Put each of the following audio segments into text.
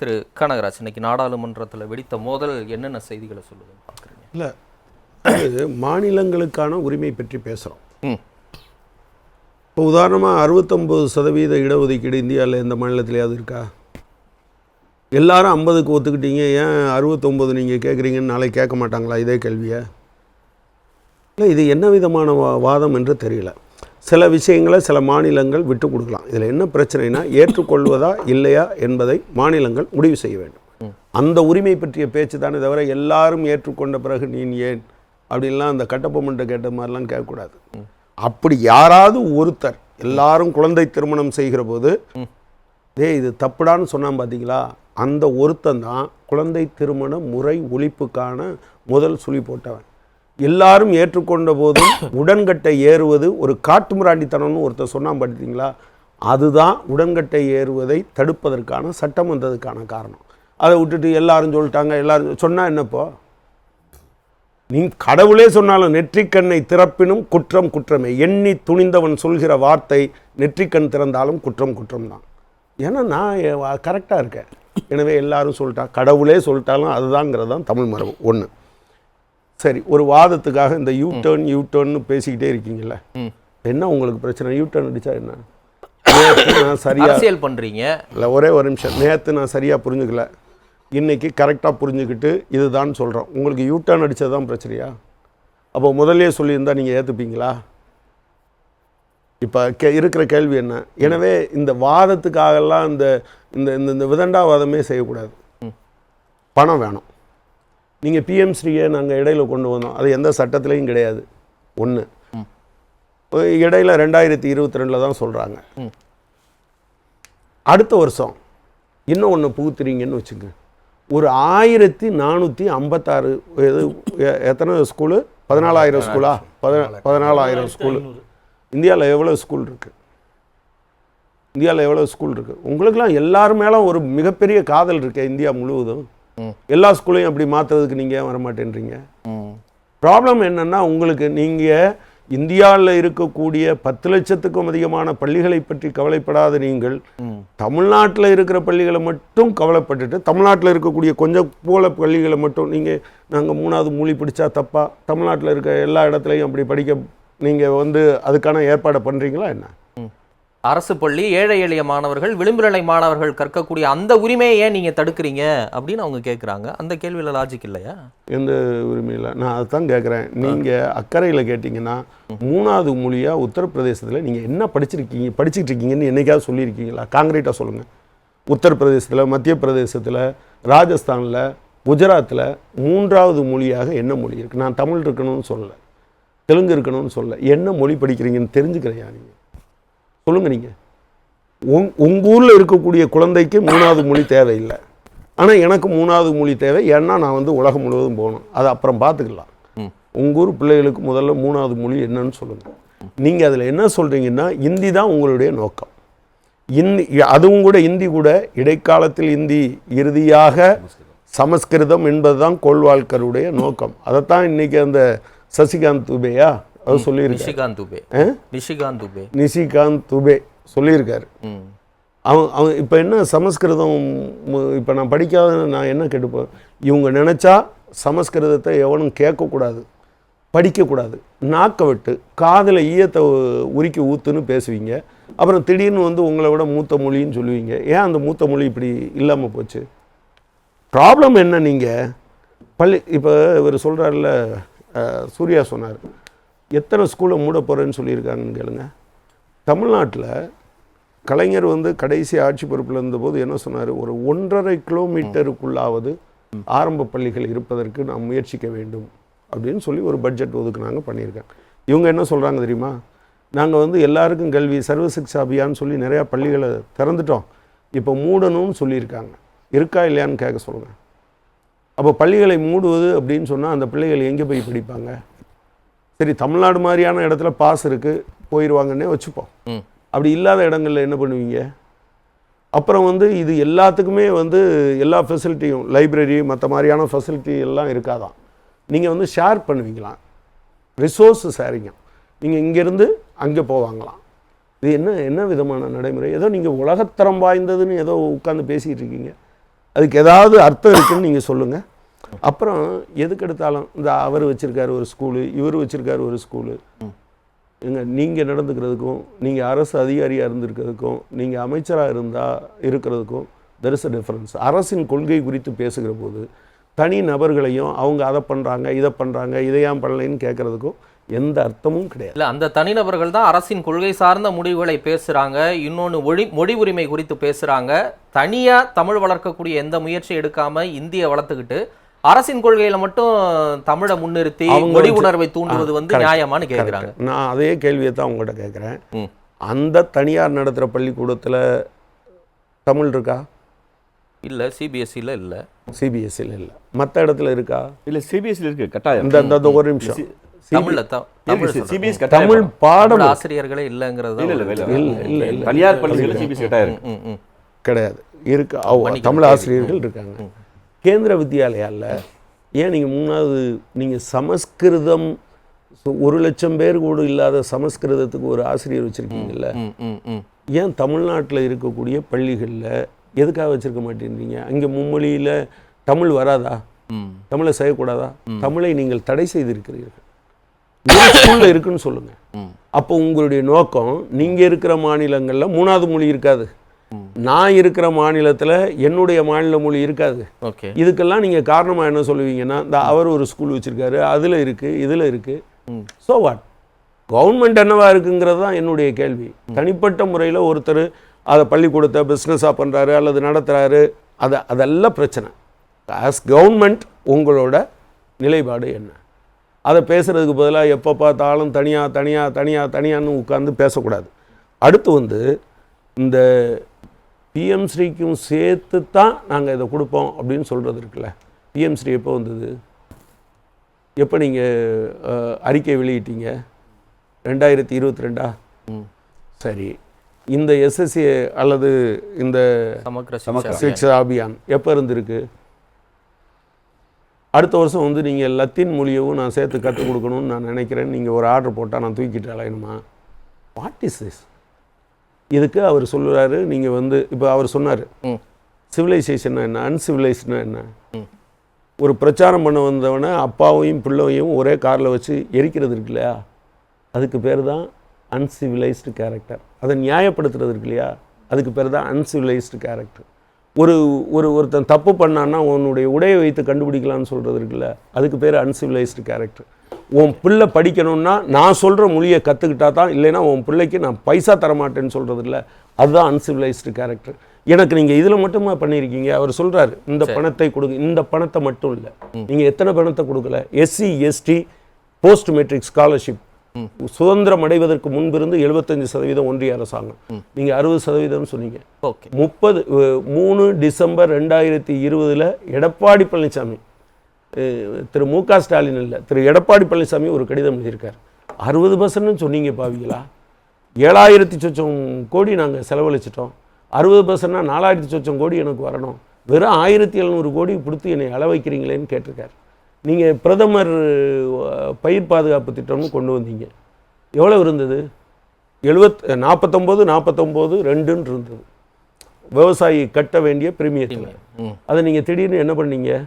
திரு கனகராஜ் இன்னைக்கு நாடாளுமன்றத்தில் வெடித்த மோதல் என்னென்ன செய்திகளை சொல்லுதுன்னு பார்க்குறீங்க? இல்லை அது மாநிலங்களுக்கான உரிமை பற்றி பேசுகிறோம் ம். இப்போ உதாரணமாக அறுபத்தொம்பது சதவீத இடஒதுக்கீடு இந்தியாவில் எந்த மாநிலத்திலேயாவது இருக்கா? எல்லாரும் ஐம்பதுக்கு ஒத்துக்கிட்டீங்க. ஏன் அறுபத்தொம்பது நீங்கள் கேட்குறீங்கன்னு நாளைக்கு கேட்க மாட்டாங்களா? இதே கேள்வியை? இல்லை இது என்ன விதமான வா வாதம் என்று தெரியல. சில விஷயங்களை சில மாநிலங்கள் விட்டு கொடுக்கலாம். இதில் என்ன பிரச்சனைனா ஏற்றுக்கொள்வதா இல்லையா என்பதை மாநிலங்கள் முடிவு செய்ய வேண்டும். அந்த உரிமை பற்றிய பேச்சு தானே தவிர எல்லாரும் ஏற்றுக்கொண்ட பிறகு நீ ஏன்? அப்படின்லாம் அந்த கட்டப்பொம்மன்ட்ட கேட்ட மாதிரிலாம் கேட்கக்கூடாது. அப்படி யாராவது ஒருத்தர் எல்லாரும் குழந்தை திருமணம் செய்கிற போது டேய் இது தப்புடான்னு சொன்னான் பார்த்தீங்களா அந்த ஒருத்தன் தான் குழந்தை திருமண முறை ஒழிப்புக்கான முதல் சுழி போட்டவன். எல்லாரும் ஏற்றுக்கொண்ட போதும் உடன்கட்டை ஏறுவது ஒரு காட்டுமிராண்டித்தனம்னு ஒருத்தர் சொன்னான் பார்த்தீங்களா அதுதான் உடன்கட்டை ஏறுவதை தடுப்பதற்கான சட்டம் வந்ததுக்கான காரணம். அதை விட்டுட்டு எல்லாரும் சொல்லிட்டாங்க எல்லாரும் சொன்னால் என்னப்போ? நீ கடவுளே சொன்னாலும் நெற்றிக்கண்ணை திறப்பினும் குற்றம் குற்றமே. எண்ணி துணிந்தவன் சொல்கிற வார்த்தை நெற்றிக்கண் திறந்தாலும் குற்றம் குற்றம் தான் ஏன்னா நான் கரெக்டாக இருக்கேன். எனவே எல்லாரும் சொல்லிட்டா கடவுளே சொல்லிட்டாலும் அதுதாங்கிறது தான் தமிழ் மரபு. ஒன்று சரி ஒரு வாதத்துக்காக இந்த யூ டர்ன் யூ டர்ன்னு பேசிக்கிட்டே இருக்கீங்கல்ல. என்ன உங்களுக்கு பிரச்சனை? யூ டர்ன் அடித்தா என்ன? நேத்து நான் சரியா அரசியல் பண்றீங்க. இல்லை ஒரே ஒரு நிமிஷம். நேற்று நான் சரியாக புரிஞ்சுக்கல. இன்னைக்கு கரெக்டாக புரிஞ்சுக்கிட்டு இதுதான் சொல்கிறோம் உங்களுக்கு யூ டர்ன் அடித்தது தான் பிரச்சனையா? அப்போ முதல்லயே சொல்லியிருந்தா நீங்கள் ஏற்றுப்பீங்களா இப்போ கே இருக்கிற கேள்வி என்ன? எனவே இந்த வாதத்துக்காகலாம் இந்த இந்த இந்த இந்த விதண்டாவாதமே செய்யக்கூடாது. பணம் வேணும். நீங்கள் பிஎம் ஸ்ரீயை நாங்கள் இடையில கொண்டு வந்தோம். அது எந்த சட்டத்திலையும் கிடையாது. ஒன்று இடையில ரெண்டாயிரத்தி இருபத்தி ரெண்டில் தான் சொல்கிறாங்க. அடுத்த வருஷம் இன்னும் ஒன்று புகுத்துறீங்கன்னு வச்சுங்க ஒரு ஆயிரத்தி நானூற்றி ஐம்பத்தாறு எது எ- எத்தனை ஸ்கூலு? பதினாலாயிரம் ஸ்கூலா? பதினா பதினாலாயிரம். ஸ்கூலு. இந்தியாவில் எவ்வளோ ஸ்கூல் இருக்குது இந்தியாவில் எவ்வளோ ஸ்கூல் இருக்குது உங்களுக்கெல்லாம் எல்லார் மேலும் ஒரு மிகப்பெரிய காதல் இருக்கே இந்தியா முழுவதும். எல்லா ஸ்கூலையும் அப்படி மாற்றுறதுக்கு நீங்கள் ஏன் வர மாட்டேன்றீங்க ப்ராப்ளம் என்னன்னா உங்களுக்கு நீங்கள் இந்தியாவில் இருக்கக்கூடிய பத்து லட்சத்துக்கும் அதிகமான பள்ளிகளை பற்றி கவலைப்படாத நீங்கள் தமிழ்நாட்டில் இருக்கிற பள்ளிகளை மட்டும் கவலைப்பட்டுட்டு தமிழ்நாட்டில் இருக்கக்கூடிய கொஞ்சம் போல பள்ளிகளை மட்டும் நீங்கள் நாங்கள் மூணாவது மூலி பிடிச்சா தப்பா? தமிழ்நாட்டில் இருக்க எல்லா இடத்துலையும் அப்படி படிக்க நீங்கள் வந்து அதுக்கான ஏற்பாடை பண்ணுறீங்களா என்ன? அரசு பள்ளி ஏழை எளிய மாணவர்கள் விளிம்புநிலை மாணவர்கள் கற்கக்கூடிய அந்த உரிமையை ஏன் நீங்கள் தடுக்கிறீங்க அப்படின்னு அவங்க கேட்குறாங்க அந்த கேள்வியில் லாஜிக் இல்லையா? எந்த உரிமையில் நான் அதுதான் கேட்குறேன் நீங்கள் அக்கறையில் கேட்டிங்கன்னா மூணாவது மொழியாக உத்தரப்பிரதேசத்தில் நீங்கள் என்ன படிச்சிருக்கீங்க படிச்சுட்டு இருக்கீங்கன்னு என்னைக்காவது சொல்லியிருக்கீங்களா? காங்கிரீட்டாக சொல்லுங்கள் உத்தரப்பிரதேசத்தில் மத்திய பிரதேசத்தில் ராஜஸ்தானில் குஜராத்தில் மூன்றாவது மொழியாக என்ன மொழி இருக்குது நான் தமிழ் இருக்கணும்னு சொல்லலை. தெலுங்கு இருக்கணும்னு சொல்லலை. என்ன மொழி படிக்கிறீங்கன்னு தெரிஞ்சுக்கிறையா நீங்கள் சொல்லுங்கள் நீங்கள் உங் உங்கள் ஊரில் இருக்கக்கூடிய குழந்தைக்கு மூணாவது மொழி தேவையில்லை. ஆனால் எனக்கு மூணாவது மொழி தேவை. ஏன்னா நான் வந்து உலகம் முழுவதும் போகணும். அதை அப்புறம் பார்த்துக்கலாம். உங்கள் ஊர் பிள்ளைகளுக்கு முதல்ல மூணாவது மொழி என்னன்னு சொல்லுங்கள் நீங்கள் அதில் என்ன சொல்கிறீங்கன்னா இந்தி தான் உங்களுடைய நோக்கம். இந்தி அதுவும் கூட இந்தி கூட இடைக்காலத்தில் இந்தி இறுதியாக சமஸ்கிருதம் என்பதுதான் கோல்வால்கருடைய நோக்கம். அதைத்தான் இன்னைக்கு அந்த சசிகாந்த் துபேயா அவர் சொல்லியிருக்காரு. நிஷிகாந்த் துபே நிஷிகாந்த் துபே நிஷிகாந்த் துபே சொல்லியிருக்காரு. ம். அவன் அவன் இப்போ என்ன சமஸ்கிருதம் இப்போ நான் படிக்காத நான் என்ன கேட்டுப்பேன் இவங்க நினச்சா சமஸ்கிருதத்தை எவனும் கேட்கக்கூடாது படிக்கக்கூடாது. நாக்க விட்டு காதில் ஈயத்தை உருக்கி ஊத்துன்னு பேசுவீங்க. அப்புறம் திடீர்னு வந்து உங்களை விட மூத்த மொழின்னு சொல்லுவீங்க. ஏன் அந்த மூத்த மொழி இப்படி இல்லாமல் போச்சு? ப்ராப்ளம் என்ன நீங்கள் பள்ளி இப்போ இவர் சொல்கிறாருல சூர்யா சொன்னார். எத்தனை ஸ்கூலை மூட போகிறேன்னு சொல்லியிருக்காங்கன்னு கேளுங்க. தமிழ்நாட்டில் கலைஞர் வந்து கடைசி ஆட்சி பொறுப்பில் இருந்தபோது என்ன சொன்னார்? ஒரு ஒன்றரை கிலோமீட்டருக்குள்ளாவது ஆரம்ப பள்ளிகள் இருப்பதற்கு நாம் முயற்சிக்க வேண்டும் அப்படின்னு சொல்லி ஒரு பட்ஜெட் ஒதுக்குனாங்க பண்ணியிருக்காங்க. இவங்க என்ன சொல்கிறாங்க தெரியுமா? நாங்கள் வந்து எல்லாருக்கும் கல்வி சர்வ சிக்ஷா அபியான்னு சொல்லி நிறையா பள்ளிகளை திறந்துட்டோம். இப்போ மூடணும்னு சொல்லியிருக்காங்க. இருக்கா இல்லையான்னு கேட்க சொல்லுங்கள் அப்போ பள்ளிகளை மூடுவது அப்படின்னு சொன்னால் அந்த பிள்ளைகள் எங்கே போய் படிப்பாங்க? சரி தமிழ்நாடு மாதிரியான இடத்துல பாஸ் இருக்குது போயிடுவாங்கன்னே வச்சுப்போம். அப்படி இல்லாத இடங்கள்ல என்ன பண்ணுவீங்க? அப்புறம் வந்து இது எல்லாத்துக்குமே வந்து எல்லா ஃபெசிலிட்டியும் லைப்ரரி மற்ற மாதிரியான ஃபெசிலிட்டி எல்லாம் இருக்காதான். நீங்கள் வந்து ஷேர் பண்ணுவீங்களாம். ரிசோர்ஸ் ஷேரிங்க நீங்கள் இங்கேருந்து அங்கே போவாங்களாம். இது என்ன என்ன விதமான நடைமுறை? ஏதோ நீங்கள் உலகத்தரம் வாய்ந்ததுன்னு ஏதோ உட்காந்து பேசிகிட்டு இருக்கீங்க. அதுக்கு ஏதாவது அர்த்தம் இருக்குன்னு நீங்கள் சொல்லுங்கள் அப்புறம் எதுக்கு எடுத்தாலும் இந்த அவர் வச்சுருக்காரு ஒரு ஸ்கூலு இவர் வச்சுருக்காரு ஒரு ஸ்கூலு. எங்க நீங்கள் நடந்துக்கிறதுக்கும் நீங்கள் அரசு அதிகாரியாக இருந்திருக்கிறதுக்கும் நீங்கள் அமைச்சராக இருந்தால் இருக்கிறதுக்கும் தெர் இஸ் அ டிஃப்ரென்ஸ் அரசின் கொள்கை குறித்து பேசுகிற போது தனி நபர்களையும் அவங்க அதை பண்ணுறாங்க இதை பண்ணுறாங்க இதை ஏன் பண்ணலைன்னு கேட்குறதுக்கும் எந்த அர்த்தமும் கிடையாது. இல்ல அந்த தனிநபர்கள் தான் அரசின் கொள்கை சார்ந்த முடிவுகளை பேசுறாங்க இன்னொன்னு மொழி மொழி உரிமை குறித்து பேசுறாங்க. தனியா தமிழ் வளர்க்கக்கூடிய எந்த முயற்சியும் எடுக்காம இந்திய வளர்த்துக்கிட்டு அரசின் கொள்கையில மட்டும் தமிழை முன்னிறுத்தி மொழி உணர்வை தூண்டுவது வந்து கேக்குறாங்க Correct. நான் அதே கேள்வியை தான் உங்கள்கிட்ட கேட்குறேன். அந்த தனியார் நடத்துகிற பள்ளிக்கூடத்தில் தமிழ் இருக்கா? இல்ல சிபிஎஸ்சில இல்ல. சிபிஎஸ்சியில் இல்லை. மற்ற இடத்துல இருக்கா? இல்ல சிபிஎஸ்சியில் இருக்கு கட்டாயம். இந்த ஒரு நிமிஷம். தமிழ்ல த- தமிழ் சொல்றேன். சிபிஎஸ் தமிழ் பாடம் ஆசிரியர்களே இல்லைங்கிறது இல்ல தான் இல்ல இல்ல. தனியார் பள்ளிகளில் சிபிஎஸ் கட்டாயம். கிடையாது. இருக்கு. தமிழ். ஆசிரியர்கள் இருக்காங்க. கேந்திர வித்யாலயாவில் ஏன் நீங்கள் மூணாவது நீங்கள் சமஸ்கிருதம் ஒரு லட்சம் பேர் கூட இல்லாத சமஸ்கிருதத்துக்கு ஒரு ஆசிரியர் வச்சுருக்கீங்கல்ல. ஏன் தமிழ்நாட்டில் இருக்கக்கூடிய பள்ளிகளில் எதுக்காக வச்சிருக்க மாட்டேன்றீங்க? அங்கே மும்மொழியில் தமிழ் வராதா. தமிழை செய்யக்கூடாதா? தமிழை நீங்கள் தடை செய்திருக்கிறீர்கள். ஸ்கூலில் இருக்குன்னு சொல்லுங்கள் ம். அப்போ உங்களுடைய நோக்கம் நீங்கள் இருக்கிற மாநிலங்களில் மூணாவது மொழி இருக்காது. நான் இருக்கிற மாநிலத்தில் என்னுடைய மாநில மொழி இருக்காது. ஓகே. இதுக்கெல்லாம் நீங்கள் காரணமாக என்ன சொல்லுவீங்கன்னா இந்த அவர் ஒரு ஸ்கூல் வச்சுருக்காரு அதில் இருக்குது இதில் இருக்குது ஸோ வாட் கவர்மெண்ட் என்னவா இருக்குங்கிறது தான் என்னுடைய கேள்வி. தனிப்பட்ட முறையில் ஒருத்தர் அதை பள்ளிக்கூடத்தை பிஸ்னஸாக பண்ணுறாரு அல்லது நடத்துகிறாரு அதை அதெல்லாம் பிரச்சனை. ஆஸ் கவர்மெண்ட் உங்களோட நிலைப்பாடு என்ன? அதை பேசுகிறதுக்கு பதிலாக எப்போ பார்த்தாலும் தனியாக தனியாக தனியாக தனியான்னு உட்காந்து பேசக்கூடாது. அடுத்து வந்து இந்த பிஎம் ஸ்ரீக்கும் சேர்த்து தான் நாங்கள் இதை கொடுப்போம் அப்படின்னு சொல்கிறது இருக்குல்ல. பிஎம் ஸ்ரீ எப்போ வந்தது? எப்போ நீங்கள் அறிக்கை வெளியிட்டீங்க? ரெண்டாயிரத்தி இருபத்தி ரெண்டா. சரி. இந்த எஸ்எஸ்சி அல்லது இந்த சிக்ஷா அபியான். எப்போ இருந்திருக்கு? அடுத்த வருஷம் வந்து நீங்கள் லத்தீன் மொழியவும் நான் சேர்த்து கற்றுக் கொடுக்கணும்னு நான் நினைக்கிறேன் நீங்கள் ஒரு ஆர்டர் போட்டால் நான் தூக்கிட்டு அலையணுமா? வாட் இஸ் திஸ் இதுக்கு அவர் சொல்லுறாரு நீங்கள் வந்து இப்போ அவர் சொன்னார். சிவிலைசேஷன்னா என்ன அன்சிவிலைஸ்னா என்ன. ஒரு பிரச்சாரம் பண்ண வந்தவனை அப்பாவையும் பிள்ளையும் ஒரே காரில் வச்சு எரிக்கிறது இருக்கு இல்லையா? அதுக்கு பேர் தான் அன்சிவிலைஸ்டு கேரக்டர் அதை நியாயப்படுத்துறது இருக்கு இல்லையா? அதுக்கு பேர் தான் அன்சிவிலைஸ்டு கேரக்டர் ஒரு ஒரு ஒருத்தன் தப்பு பண்ணான்னா உன்னுடைய உடையை வைத்து கண்டுபிடிக்கலாம்னு சொல்கிறது இருக்குல்ல அதுக்கு பேர் அன்சிவிலைஸ்டு கேரக்டர் உன் பிள்ளை படிக்கணும்னா நான் சொல்கிற மொழியை கற்றுக்கிட்டா தான் இல்லைன்னா உன் பிள்ளைக்கு நான் பைசா தரமாட்டேன்னு சொல்கிறது இல்லை. அதுதான் அன்சிவிலைஸ்டு கேரக்டர் எனக்கு நீங்கள் இதில் மட்டுமா பண்ணியிருக்கீங்க? அவர் சொல்கிறாரு இந்த பணத்தை கொடுங்க. இந்த பணத்தை மட்டும் இல்லை. நீங்கள் எத்தனை பணத்தை கொடுக்கல? SC ST post matric scholarship சுதந்திரம் அடைவதற்கு முன்பிருந்து எழுபத்தஞ்சு சதவீதம் ஒன்றிய அரசாங்கம். நீங்கள் அறுபது சதவீதம் சொன்னீங்க. முப்பது மூணு டிசம்பர் ரெண்டாயிரத்தி இருபதில் எடப்பாடி பழனிசாமி திரு மு க ஸ்டாலின் இல்லை திரு எடப்பாடி பழனிசாமி ஒரு கடிதம் எழுதியிருக்கார். அறுபது பர்சன்ட்னு சொன்னீங்க பாவிங்களா ஏழாயிரத்தி சொச்சம் கோடி நாங்கள் செலவழிச்சிட்டோம். அறுபது பர்சன்ட்னா நாலாயிரத்தி சொச்சம் கோடி எனக்கு வரணும். வெறும் ஆயிரத்தி எழுநூறு கோடி கொடுத்து என்னை அள வைக்கிறீங்களேன்னு கேட்டிருக்கார். நீங்கள் பிரதமர் பயிர் பாதுகாப்பு திட்டம்னு கொண்டு வந்தீங்க. எவ்வளோ இருந்தது? எழுபத் நாற்பத்தொம்போது நாற்பத்தொம்போது ரெண்டுன்னு இருந்தது. விவசாயி கட்ட வேண்டிய. ம். அதை நீங்கள் திடீர்னு என்ன பண்ணீங்க?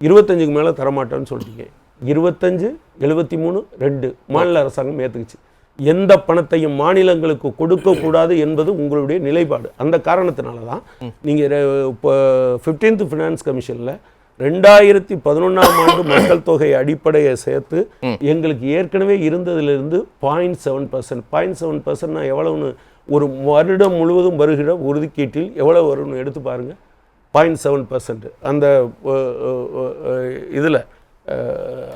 இருபத்தஞ்சுக்கு மேலே தரமாட்டேன்னு சொல்லிட்டீங்க இருபத்தஞ்சு எழுபத்தி மூணு ரெண்டு மாநில அரசாங்கம் ஏற்றுக்குச்சு எந்த பணத்தையும் மாநிலங்களுக்கு கொடுக்கக்கூடாது என்பது உங்களுடைய நிலைப்பாடு. அந்த காரணத்தினால தான் நீங்கள் இப்போ ஃபிஃப்டீன்த் ஃபினான்ஸ் கமிஷனில் ரெண்டாயிரத்தி பதினொன்றாம் ஆண்டு மக்கள் தொகை அடிப்படையை சேர்த்து எங்களுக்கு ஏற்கனவே இருந்ததிலிருந்து point seven percent point seven பர்சன்ட்னா எவ்வளவுன்னு ஒரு வருடம் முழுவதும் வருகிற ஒதுக்கீட்டில் எவ்வளவு வரும்னு எடுத்து பாருங்கள் பாயிண்ட் செவன் பர்சன்ட். அந்த இதில்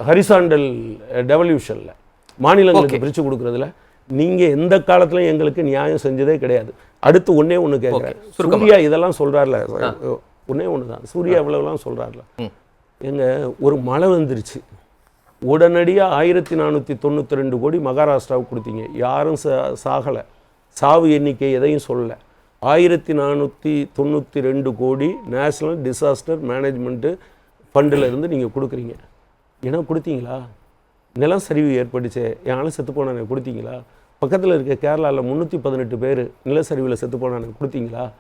ஹரிசாண்டல் டெவல்யூஷனில் மாநிலங்களுக்கு பிரித்து கொடுக்குறதுல நீங்கள் எந்த காலத்துலையும் எங்களுக்கு நியாயம் செஞ்சதே கிடையாது. அடுத்து ஒன்றே ஒன்று கேட்குறேன். சூர்யா இதெல்லாம் சொல்கிறார்ல ஒன்றே ஒன்று தான். சூர்யா இவ்வளவுலாம் சொல்கிறார்ல எங்க ஒரு மழை வந்துருச்சு. உடனடியாக ஆயிரத்தி நானூற்றி தொண்ணூற்றி ரெண்டு கோடி மகாராஷ்டிராவுக்கு கொடுத்தீங்க. யாரும் சா சாகலை. சாவு எண்ணிக்கை எதையும் சொல்லலை. ஆயிரத்தி நானூற்றி தொண்ணூற்றி ரெண்டு கோடி நேஷ்னல் டிசாஸ்டர் மேனேஜ்மெண்ட்டு ஃபண்டில் இருந்து நீங்கள் கொடுக்குறீங்க. ஏன்னா கொடுத்தீங்களா? நிலம் சரிவு ஏற்பட்டுச்சு. என் செத்து போனானே கொடுத்தீங்களா? பக்கத்தில் இருக்க கேரளாவில் முந்நூற்றி பதினெட்டு பேர் நிலச்சரிவில் செத்து போனானே கொடுத்தீங்களா?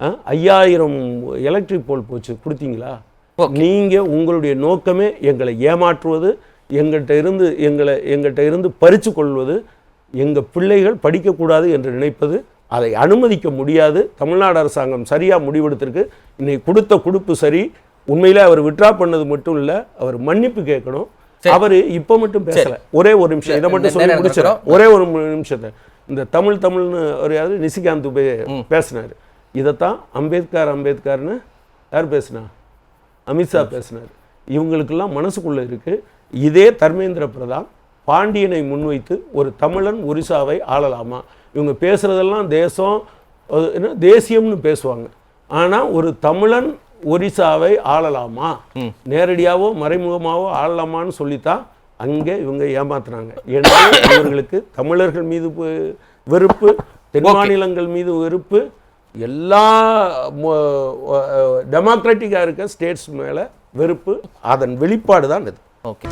ஆ, ஐயாயிரம் எலக்ட்ரிக் போல் போச்சு. கொடுத்தீங்களா? நீங்க உங்களுடைய நோக்கமே எங்களை ஏமாற்றுவது எங்கள்கிட்ட இருந்து எங்களை எங்கள்கிட்ட இருந்து பறிச்சு கொள்வது எங்க பிள்ளைகள் படிக்கக்கூடாது என்று நினைப்பது அதை அனுமதிக்க முடியாது. தமிழ்நாடு அரசாங்கம் சரியா முடிவெடுத்திருக்கு. இன்னைக்கு கொடுத்த கொடுப்பு சரி. உண்மையிலே அவர் விட்ரா பண்ணது மட்டும் இல்ல அவர் மன்னிப்பு கேட்கணும். அவர் இப்ப மட்டும் பேசல. ஒரே ஒரு நிமிஷம். இதை மட்டும் சொல்லி நேரம் முடிச்சிடறேன். ஒரே ஒரு நிமிஷத்தை. இந்த தமிழ் தமிழ்னு ஒரு யாரு? நிசிகாந்த் பேசினார். இதைத்தான் அம்பேத்கர் அம்பேத்கர்னு யார் பேசினா? அமித்ஷா. பேசினார். இவங்களுக்கெல்லாம் மனசுக்குள்ள இருக்கு. இதே தர்மேந்திர பிரதான் பாண்டியனை முன்வைத்து ஒரு தமிழன் ஒரிசாவை ஆளலாமா? இவங்க பேசுறதெல்லாம் தேசம் என்ன தேசியம்னு பேசுவாங்க. ஆனா ஒரு தமிழன் ஒரிசாவை ஆளலாமா? நேரடியாவோ மறைமுகமாவோ ஆளலாமான்னு சொல்லித்தான் அங்கே இவங்க ஏமாத்துனாங்க. எனவே இவர்களுக்கு தமிழர்கள் மீது வெறுப்பு தென் மாநிலங்கள் மீது வெறுப்பு எல்லா டெமோக்ராட்டிக்காக இருக்க ஸ்டேட்ஸ் மேலே வெறுப்பு அதன் வெளிப்பாடு தான் இது. ஓகே.